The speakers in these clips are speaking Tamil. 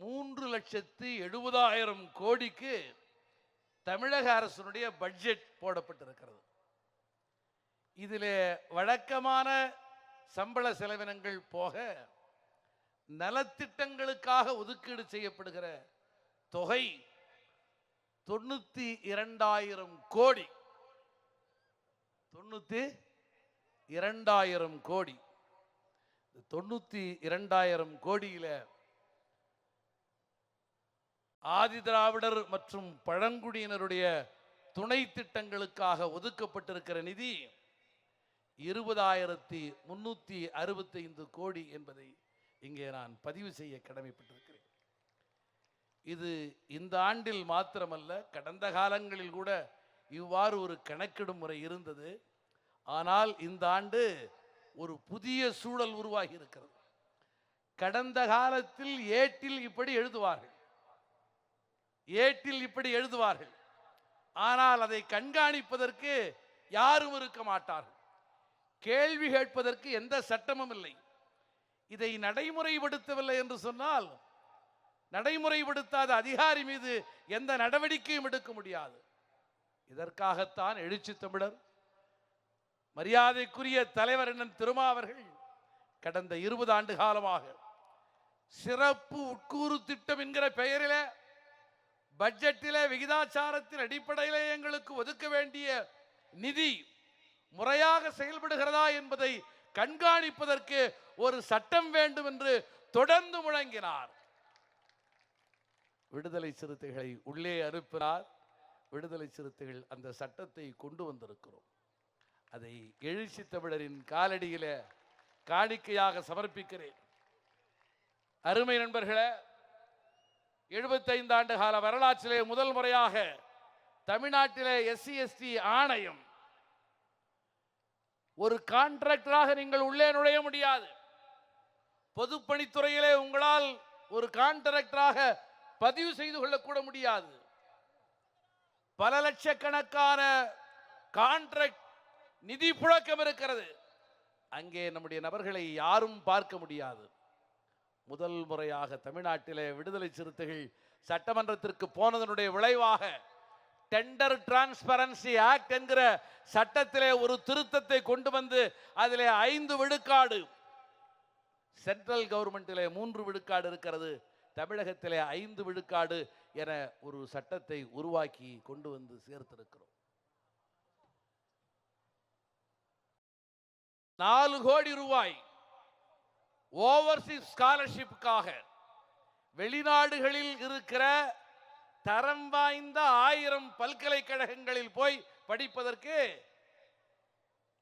மூன்று லட்சத்து எழுபதாயிரம் கோடிக்கு தமிழக அரசினுடைய பட்ஜெட் போடப்பட்டிருக்கிறது. இதில் வழக்கமான சம்பள செலவினங்கள் போக நலத்திட்டங்களுக்காக ஒதுக்கீடு செய்யப்படுகிற தொகை தொண்ணூற்றி இரண்டாயிரம் கோடி. தொண்ணூற்றி இரண்டாயிரம் கோடி. தொண்ணூற்றி இரண்டாயிரம் கோடியில் ஆதிதிராவிடர் மற்றும் பழங்குடியினருடைய துணை திட்டங்களுக்காக ஒதுக்கப்பட்டிருக்கிற நிதி இருபதாயிரத்தி முன்னூத்தி அறுபத்தைந்து கோடி என்பதை இங்கே நான் பதிவு செய்ய கடமைப்பட்டிருக்கிறேன். இது இந்த ஆண்டில் மாத்திரமல்ல கடந்த காலங்களில் கூட இவ்வாறு ஒரு கணக்கிடும் முறை இருந்தது. ஆனால் இந்த ஆண்டு ஒரு புதிய சூழல் உருவாகி இருக்கிறது. கடந்த காலத்தில் ஏட்டில் இப்படி எழுதுவார்கள். ஏட்டில் இப்படி எழுதுவார்கள். ஆனால் அதை கண்காணிப்பதற்கு யாரும் இருக்க மாட்டார்கள். கேள்வி கேட்பதற்கு எந்த சட்டமும் இல்லை. இதை நடைமுறைப்படுத்தவில்லை என்று சொன்னால் நடைமுறைப்படுத்தாத அதிகாரி மீது எந்த நடவடிக்கையும் எடுக்க முடியாது. இதற்காகத்தான் எழுச்சி தமிழர் மரியாதைக்குரிய தலைவர் அண்ணன் திருமா அவர்கள் கடந்த இருபது ஆண்டு காலமாக சிறப்பு உட்கூறு திட்டம் என்கிற பெயரிலே பட்ஜெட்டிலே விகிதாச்சாரத்தின் அடிப்படையிலே எங்களுக்கு ஒதுக்க வேண்டிய நிதி முறையாக செயல்படுகிறதா என்பதை கண்காணிப்பதற்கு ஒரு சட்டம் வேண்டும் என்று தொடர்ந்து முழங்கினார். விடுதலை சிறுத்தைகளை உள்ளே அனுப்பினார். விடுதலை சிறுத்தைகள் அந்த சட்டத்தை கொண்டு வந்திருக்கிறோம். அதை எழுச்சி தமிழரின் காலடியில காணிக்கையாக சமர்ப்பிக்கிறேன். அருமை நண்பர்களே எழுபத்தைந்து ஆண்டு கால வரலாற்றிலே முதல் முறையாக தமிழ்நாட்டிலே எஸ்சி எஸ்டி ஆணையம். ஒரு கான்ட்ராக்டராக நீங்கள் உள்ளே நுழைய முடியாது. பொதுப்பணித்துறையிலே உங்களால் ஒரு கான்ட்ராக்டராக பதிவு செய்து கொள்ளக்கூட முடியாது. பல லட்சக்கணக்கான கான்ட்ராக்ட் நிதி புழக்கம் இருக்கிறது. அங்கே நம்முடைய நபர்களை யாரும் பார்க்க முடியாது. முதல் முறையாக தமிழ்நாட்டிலே விடுதலை சிறுத்தைகள் சட்டமன்றத்திற்கு போனதனுடைய விளைவாக டெண்டர் டிரான்ஸ்பரன்சி ஆக்ட் என்கிற சட்டத்திலே ஒரு திருத்தத்தை கொண்டு வந்து அதிலே ஐந்து விழுக்காடு சென்ட்ரல் கவர்மெண்ட்டிலே மூன்று விழுக்காடு இருக்கிறது. தமிழகத்திலே ஐந்து விழுக்காடு என ஒரு சட்டத்தை உருவாக்கி கொண்டு வந்து சேர்த்திருக்கிறோம். நாலு கோடி ரூபாய் ஓவர்சீஸ் ஸ்காலர்ஷிப்புக்காக வெளிநாடுகளில் இருக்கிற தரம் வாய்ந்த ஆயிரம் பல்கலைக்கழகங்களில் போய் படிப்பதற்கு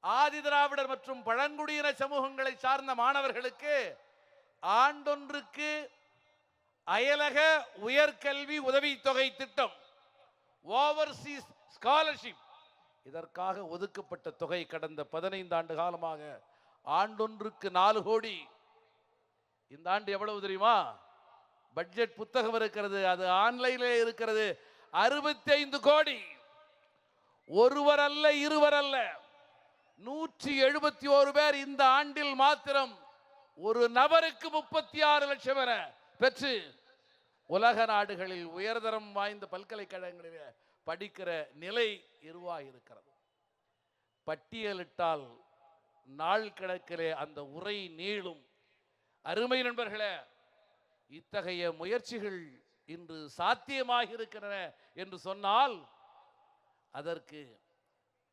ஆதிதிராவிடர் மற்றும் பழங்குடியின சமூகங்களை சார்ந்த மாணவர்களுக்கு ஆண்டொன்றுக்கு அயலக உயர்கல்வி உதவித்தொகை திட்டம் ஓவர்சீஸ் ஸ்காலர்ஷிப் இதற்காக ஒதுக்கப்பட்ட தொகை கடந்த பதினைந்து ஆண்டு காலமாக ஆண்டொன்றுக்கு நாலு கோடி இந்த ஆண்டு எவ்வளவு தெரியுமா? பட்ஜெட் புத்தகம் இருக்கிறது அது ஆன்லைனில் இருக்கிறது. அறுபத்தி ஐந்து கோடி. ஒருவர் அல்ல இருவர் அல்ல. நூற்றி எழுபத்தி ஓரு பேர் இந்த ஆண்டில் மாத்திரம் ஒரு நபருக்கு முப்பத்தி ஆறு லட்சம் என பெற்று உலக நாடுகளில் உயர்தரம் வாய்ந்த பல்கலைக்கழகங்களில் படிக்கிற நிலை இருக்கிறது பட்டியலிட்டால் நாள் கணக்கிலே அந்த உரை நீளும். அருமை நண்பர்களே இத்தகைய முயற்சிகள் இன்று சாத்தியமாக இருக்கின்றன என்று சொன்னால் அதற்கு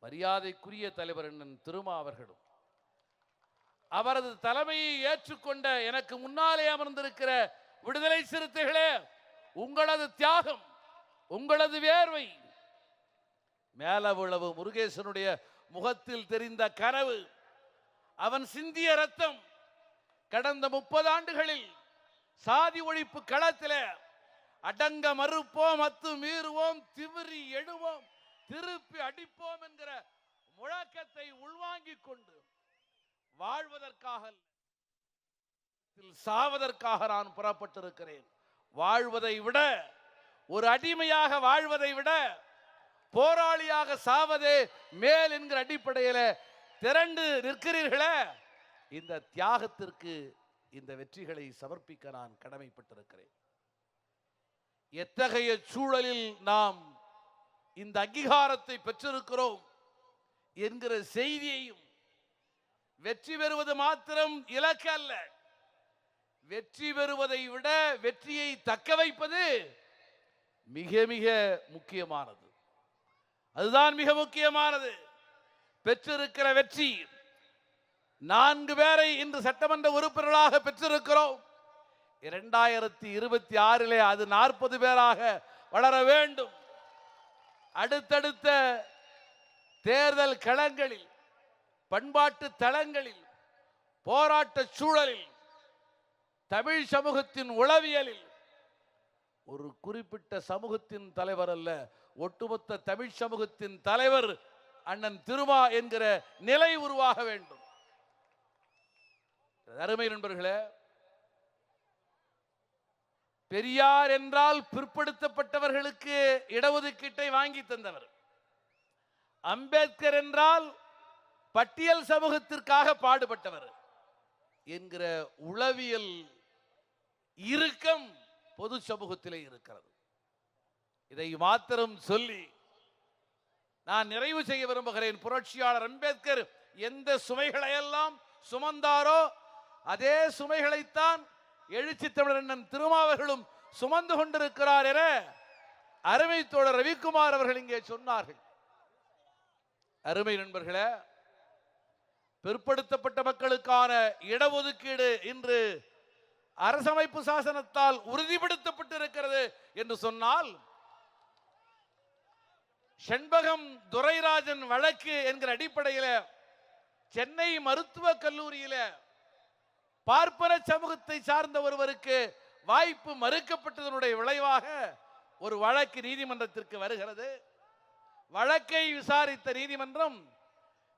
மரியாதைக்குரிய தலைவர் அண்ணன் திருமா அவர்களும் அவரது தலைமையை ஏற்றுக்கொண்ட எனக்கு முன்னாலே அமர்ந்திருக்கிற விடுதலை சிறுத்தைகளே உங்களது தியாகம் உங்களது வேர்வை மேலவுளவு முருகேசனுடைய முகத்தில் தெரிந்த கனவு அவன் சிந்திய ரத்தம் கடந்த முப்பது ஆண்டுகளில் சாதி ஒழிப்பு களத்தில் அடங்க மறுப்போம் அத்து மீறுவோம் திமிரி எழுவோம் திருப்பி அடிப்போம் என்கிற முழக்கத்தை உள்வாங்கிக் கொண்டு வாழ்வதற்காக சாவதற்காக நான் புறப்பட்டிருக்கிறேன். வாழ்வதை விட ஒரு அடிமையாக வாழ்வதை விட போராளியாக சாவதே மேல் என்கிற அடிப்படையில திரண்டு நிற்கிறீர்களே இந்த தியாகத்திற்கு இந்த வெற்றிகளை சமர்ப்பிக்க நான் கடமைப்பட்டிருக்கிறேன். எத்தகைய சூழலில் நாம் இந்த அங்கீகாரத்தை பெற்றிருக்கிறோம் என்கிற செய்தியையும் வெற்றி பெறுவது மாத்திரம் இலக்கு அல்ல. வெற்றி பெறுவதை விட வெற்றியை தக்க வைப்பது மிக மிக முக்கியமானது. அதுதான் மிக முக்கியமானது. பெற்றிருக்கிற வெற்றி நான்கு பேரை இன்று சட்டமன்ற உறுப்பினர்களாக பெற்றிருக்கிறோம். இரண்டாயிரத்தி இருபத்தி ஆறிலே அது நாற்பது பேராக வளர வேண்டும். அடுத்தடுத்த தேர்தல் களங்களில் பண்பாட்டு தளங்களில் போராட்ட சூழலில் தமிழ் சமூகத்தின் உளவியலில் ஒரு குறிப்பிட்ட சமூகத்தின் தலைவர் அல்ல ஒட்டுமொத்த தமிழ் சமூகத்தின் தலைவர் அண்ணன் திருமா என்கிற நிலை உருவாக வேண்டும். அருமை நண்பர்களே. பெரியார் என்றால் பிற்படுத்தப்பட்டவர்களுக்கு இடஒதுக்கீட்டை வாங்கி தந்தவர். அம்பேத்கர் என்றால் பட்டியல் சமூகத்திற்காக பாடுபட்டவர் என்கிற உளவியல் இறுக்கம் பொது சமூகத்திலே இருக்கிறது. இதை மாத்திரம் சொல்லி நான் நிறைவு செய்ய விரும்புகிறேன். புரட்சியாளர் அம்பேத்கர் எந்த சுமைகளையெல்லாம் சுமந்தாரோ அதே சுமைகளைத்தான் எழுச்சி தமிழர் திருமாவர்களும் சுமந்து கொண்டிருக்கிறார் என அருமை தோழர் ரவிக்குமார் அவர்கள் இங்கே சொன்னார்கள். அருமை நண்பர்களே பிற்படுத்தப்பட்ட மக்களுக்கான இடஒதுக்கீடு இன்று அரசமைப்பு சாசனத்தால் உறுதிப்படுத்தப்பட்டிருக்கிறது என்று சொன்னால் செண்பகம் துரைராஜன் வழக்கு என்கிற அடிப்படையில் சென்னை மருத்துவக் கல்லூரியில பார்ப்பன சமூகத்தை சார்ந்த ஒருவருக்கு வாய்ப்பு மறுக்கப்பட்டதனுடைய விளைவாக ஒரு வழக்கு நீதிமன்றத்திற்கு வருகிறது. வழக்கை விசாரித்த நீதிமன்றம்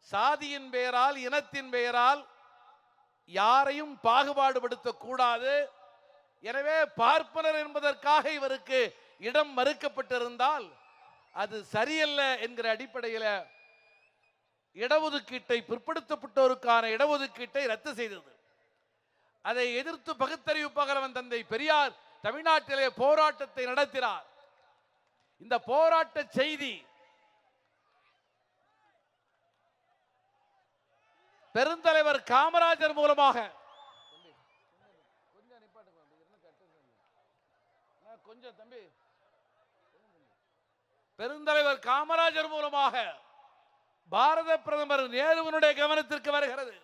சாதியின் பெயரால் இனத்தின் பெயரால் யாரையும் பாகுபாடுபடுத்தக்கூடாது எனவே பார்ப்பனர் என்பதற்காக இவருக்கு இடம் மறுக்கப்பட்டிருந்தால் அது சரியல்ல என்கிற அடிப்படையில் இடஒதுக்கீட்டை பிற்படுத்தப்பட்டோருக்கான இடஒதுக்கீட்டை ரத்து செய்தது. அதை எதிர்த்து பகுத்தறிவு பகலவன் தந்தை பெரியார் தமிழ்நாட்டிலே போராட்டத்தை நடத்தினார். இந்த போராட்ட செய்தி பெருந்தலைவர் காமராஜர் மூலமாக. கொஞ்சம் தம்பி பெருந்தலைவர் காமராஜர் மூலமாக பாரத பிரதமர் நேருவனுடைய கவனத்திற்கு வருகிறது.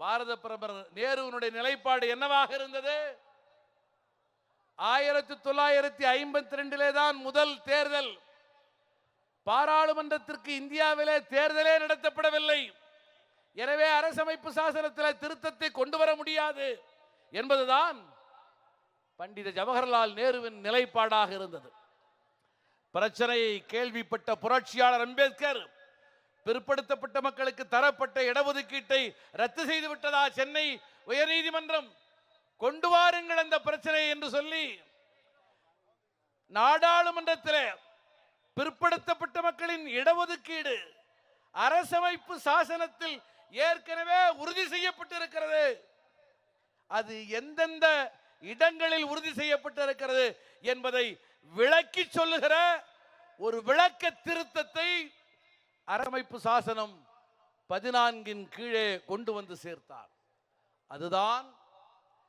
பாரத பிரதமர் நேருவினுடைய நிலைப்பாடு என்னவாக இருந்தது? ஆயிரத்தி தொள்ளாயிரத்தி ஐம்பத்தி ரெண்டிலே தான் முதல் தேர்தல். பாராளுமன்றத்திற்கு இந்தியாவிலே தேர்தலே நடத்தப்படவில்லை. எனவே அரசமைப்பு சாசனத்தில் திருத்தத்தை கொண்டு வர முடியாது என்பதுதான் பண்டித ஜவஹர்லால் நேருவின் நிலைப்பாடாக இருந்தது. பிரச்சனையை கேள்விப்பட்ட புரட்சியாளர் அம்பேத்கர் பிற்படுத்தப்பட்ட மக்களுக்கு தரப்பட்ட இடஒதுக்கீட்டை ரத்து செய்து விட்டதா சென்னை உயர்நீதிமன்றம்? கொண்டு வாருங்கள் அந்த பிரச்சனை என்று சொல்லி நாடாளுமன்றத்தில் பிற்படுத்தப்பட்ட மக்களின் இடஒதுக்கீடு அரசமைப்பு சாசனத்தில் ஏற்கனவே உறுதி செய்யப்பட்டிருக்கிறது. அது எந்தெந்த இடங்களில் உறுதி செய்யப்பட்டிருக்கிறது என்பதை விளக்கி சொல்லுகிற ஒரு விளக்க திருத்தத்தை அரசமைப்பு சாசனம் பதினான்கின் கீழே கொண்டு வந்து சேர்த்தார். அதுதான்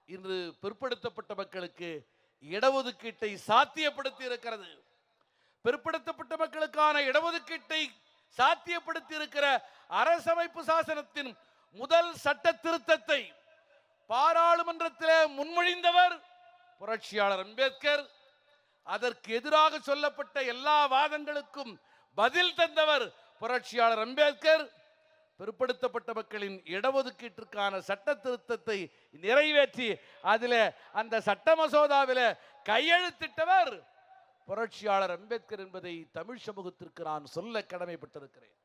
இன்று பிற்படுத்தப்பட்ட மக்களுக்கு இடஒதுக்கீட்டை சாத்தியப்படுத்தி இருக்கிறது பிற்படுத்தப்பட்ட மக்களுக்கான இடஒதுக்கீட்டை சாத்தியப்படுத்தி இருக்கிற அரசமைப்பு சாசனத்தின் முதல் சட்ட திருத்தத்தை பாராளுமன்றத்திலே முன்மொழிந்தவர் புரட்சியாளர் அம்பேத்கர் அதற்கு எதிராக சொல்லப்பட்ட எல்லா வாதங்களுக்கும் பதில் தந்தவர் புரட்சியாளர் அம்பேத்கர் பிற்படுத்தப்பட்ட மக்களின் இடஒதுக்கீட்டிற்கான சட்ட திருத்தத்தை நிறைவேற்றி அதில் அந்த சட்ட மசோதாவில் கையெழுத்திட்டவர் புரட்சியாளர் அம்பேத்கர் என்பதை தமிழ் சமூகத்திற்கு நான் சொல்ல கடமைப்பட்டிருக்கிறேன்.